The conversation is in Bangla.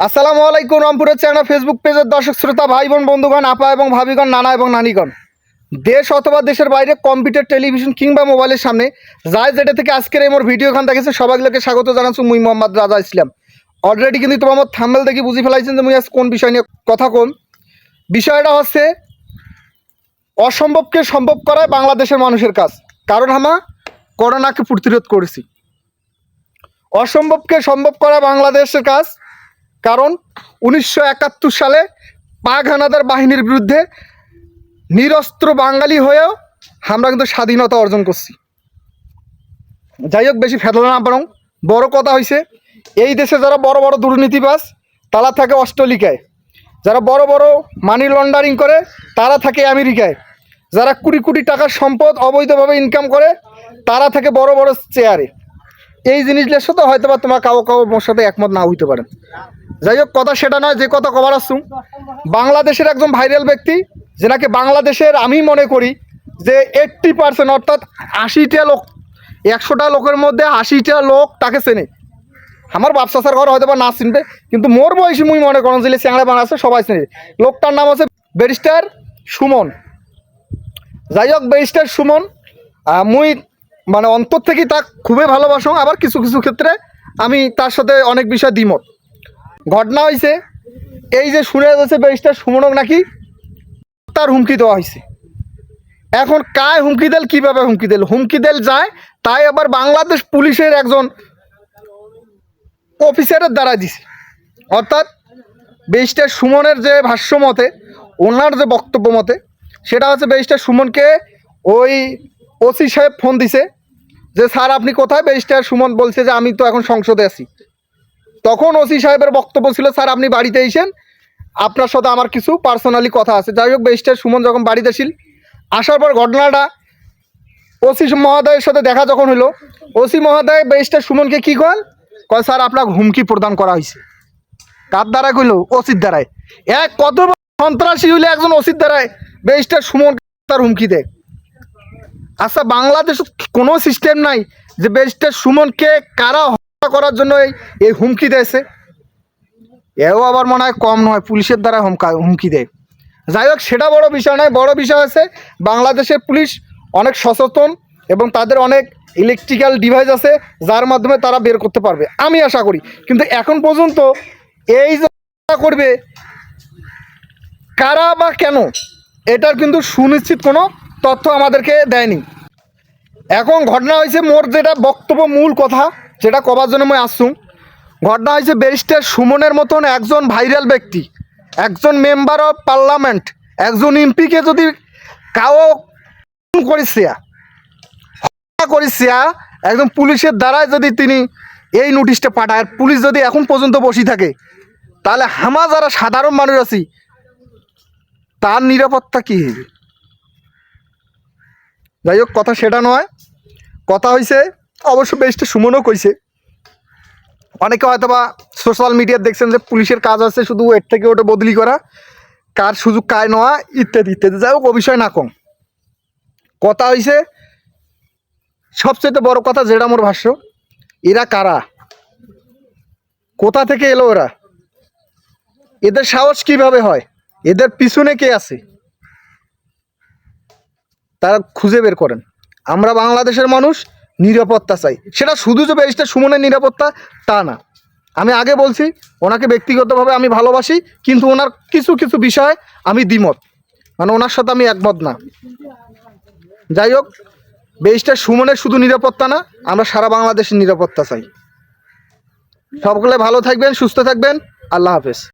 আসসালামু আলাইকুম, রামপুরের চ্যানেল ফেসবুক পেজের দর্শক, শ্রোতা ভাই বোন বন্ধুগণ, আপা এবং ভাবিগণ, নানা এবং নানিগণ। দেশ অথবা দেশের বাইরে কম্পিউটার, টেলিভিশন কিংবা মোবাইলের সামনে যাই যেটা থেকে আজকের এই মোর ভিডিও খান দেখেছে সবাইগুলোকে স্বাগত জানাচ্ছি মুই মোহাম্মদ রাজা ইসলাম। অলরেডি কিন্তু তোমার থাম্বেল দেখি বুঝি ফেলাইছেন যে মুই আজ কোন বিষয় নিয়ে কথা কম। বিষয়টা হচ্ছে অসম্ভবকে সম্ভব করায় বাংলাদেশের মানুষের কাজ। কারণ আমরা করোনাকে প্রতিরোধ করেছি। অসম্ভবকে সম্ভব করা বাংলাদেশের কাজ কারণ উনিশশো একাত্তর সালে পাক হানাদার বাহিনীর বিরুদ্ধে নিরস্ত্র বাঙালি হয়েও আমরা কিন্তু স্বাধীনতা অর্জন করছি। যাই হোক, বেশি ফেদলা না পারং বড় কথা হয়েছে এই দেশে যারা বড় বড় দুর্নীতিবাজ, তারা থাকে অস্ট্রেলিকায় যারা বড় বড় মানি লন্ডারিং করে, তারা থাকে আমেরিকায়। যারা কোটি কোটি টাকার সম্পদ অবৈধভাবে ইনকাম করে, তারা থাকে বড় বড় চেয়ারে এই জিনিসগুলোর সাথে হয়তো বা তোমার কাউ কাউ মোর সাথে একমত না হইতে পারেন যাই হোক, কথা সেটা নয়, যে কথা কবার আসছুম বাংলাদেশের একজন ভাইরাল ব্যক্তি যেনাকে বাংলাদেশের আমি মনে করি যে এইট্টি পার্সেন্ট অর্থাৎ আশিটা লোক, একশোটা লোকের মধ্যে আশিটা লোক তাকে চেনে। আমার বাপসাসার ঘর হয়তো বা না চিনবে, কিন্তু মোর বয়সী মুই মনে করেন যে চ্যাংড়া বাংলা আছে সবাই চিনে। লোকটার নাম আছে ব্যারিস্টার সুমন। যাই হোক, ব্যারিস্টার সুমন মুই মানে অন্তর থেকে তা খুবই ভালোবাসো। আবার কিছু কিছু ক্ষেত্রে আমি তার সাথে অনেক বিষয় দ্বিমত। ঘটনা হয়েছে এই যে শুনে যাচ্ছে ব্যারিস্টার সুমনক নাকি তার হুমকি দেওয়া হয়েছে এখন কায় হুমকি দেল, কীভাবে হুমকি দেল? হুমকি দেল যায়, তাই আবার বাংলাদেশ পুলিশের একজন অফিসারের দ্বারা দিছে। অর্থাৎ ব্যারিস্টার সুমনের যে ভাষ্য মতে, ওনার যে বক্তব্য মতে, সেটা হচ্ছে ব্যারিস্টার সুমনকে ওই ওসি সাহেব ফোন দিছে। যে স্যার আপনি কোথায়? ব্যারিস্টার সুমন বলছে যে আমি তো এখন সংসদে আছি। তখন ওসি সাহেবের বক্তব্য ছিল, স্যার, আপনি বাড়িতে এসেন। আপনার সাথে আমার কিছু পার্সোনালি কথা আছে। যাই হোক, ব্যারিস্টার সুমন যখন বাড়িতে আসিল, আসার পর ঘটনাটা ওসি মহোদয়ের সাথে দেখা যখন হলো ওসি মহোদয় ব্যারিস্টার সুমনকে কী কন কয়, স্যার, আপনার হুমকি প্রদান করা হয়েছে কার দ্বারা কইল, ওসির দ্বারায়। এক কত সন্ত্রাসী হইলে একজন ওসির দ্বারায় ব্যারিস্টার সুমন তার হুমকি দেয়। আচ্ছা বাংলাদেশে কোনো সিস্টেম নাই যে ব্যারিস্টার সুমনকে কারা হত্যা করার জন্য এই হুমকি দিয়েছে। এও আবার মনে হয় কম নয়, পুলিশের দ্বারা হুমকা, হুমকি দেয়। যাই হোক, সেটা বড় বিষয় নয়, বড় বিষয় আছে বাংলাদেশের পুলিশ অনেক সচেতন এবং তাদের অনেক ইলেকট্রিক্যাল ডিভাইস আছে, যার মাধ্যমে তারা বের করতে পারবে। আমি আশা করি। কিন্তু এখন পর্যন্ত এই যে করবে, কারা বা কেন, এটার কিন্তু সুনিশ্চিত কোনো তথ্য আমাদেরকে দেয়নি। এখন ঘটনা হয়েছে মোর যেটা বক্তব্য মূল কথা, যেটা কবার জন্য মই আসছুম ঘটনা হয়েছে ব্যারিস্টার সুমনের মতন একজন ভাইরাল ব্যক্তি, একজন মেম্বার অফ পার্লামেন্ট একজন এমপিকে যদি কাও করিস করিস একদম পুলিশের দ্বারাই যদি তিনি এই নোটিশটা পাঠায় পুলিশ যদি এখন পর্যন্ত বসে থাকে, তাহলে হামা যারা সাধারণ মানুষ আছি, তার নিরাপত্তা কী হবে যাই হোক, কথা সেটা নয়। কথা হয়েছে অবশ্য বেশটা সুমনও কইছে। অনেকে হয়তো বা সোশ্যাল মিডিয়ায় দেখছেন যে পুলিশের কাজ আছে, শুধু এর থেকে ওটা বদলি করা, কার সুযোগ কায় নেওয়া ইত্যাদি ইত্যাদি। যাই হোক ও বিষয় না কম। কথা হয়েছে সবচেয়ে বড় কথা যেটা আমার ভাষ্য, এরা কারা? কোথা থেকে এলো ওরা? এদের সাহস কীভাবে হয়? এদের পিছনে কে আছে? তারা খুঁজে বের করেন। আমরা বাংলাদেশের মানুষ নিরাপত্তা চাই। সেটা শুধু যে ব্যারিস্টার সুমনের নিরাপত্তা, তা না। আমি আগে বলছি, ওনাকে ব্যক্তিগতভাবে আমি ভালোবাসি, কিন্তু ওনার কিছু কিছু বিষয়ে আমি দ্বিমত। মানে ওনার সাথে আমি একমত না। যাই হোক, ব্যারিস্টার সুমনের শুধু নিরাপত্তা না, আমরা সারা বাংলাদেশের নিরাপত্তা চাই। সকলে ভালো থাকবেন, সুস্থ থাকবেন। আল্লাহ হাফেজ।